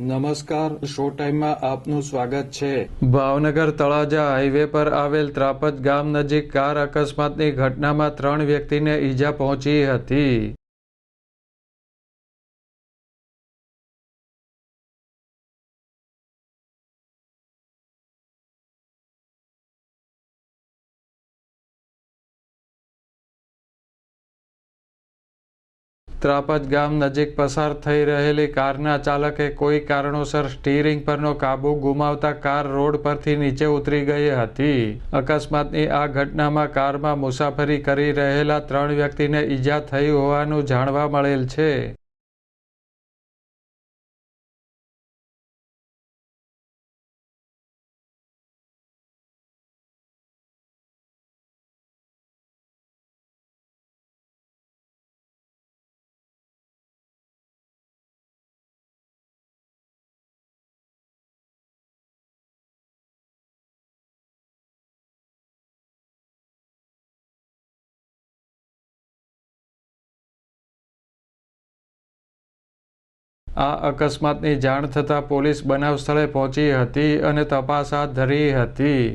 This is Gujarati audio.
નમસ્કાર, શો ટાઈમમાં આપનું સ્વાગત છે. ભાવનગર તળાજા હાઈવે પર આવેલ ત્રાપજ ગામ નજીક કાર અકસ્માતની ઘટનામાં ત્રણ વ્યક્તિને ઈજા પહોંચી હતી. ત્રાપજ ગામ નજીક પસાર થઈ રહેલી કારના ચાલકે કોઈ કારણોસર સ્ટીરિંગ પરનો કાબુ ગુમાવતા કાર રોડ પરથી નીચે ઉતરી ગઈ હતી. અકસ્માતની આ ઘટનામાં કારમાં મુસાફરી કરી રહેલા ત્રણ વ્યક્તિને ઈજા થઈ હોવાનું જાણવા મળેલ છે. આ અકસ્માતની જાણ થતાં પોલીસ બનાવ સ્થળે પહોંચી હતી અને તપાસ હાથ ધરી હતી.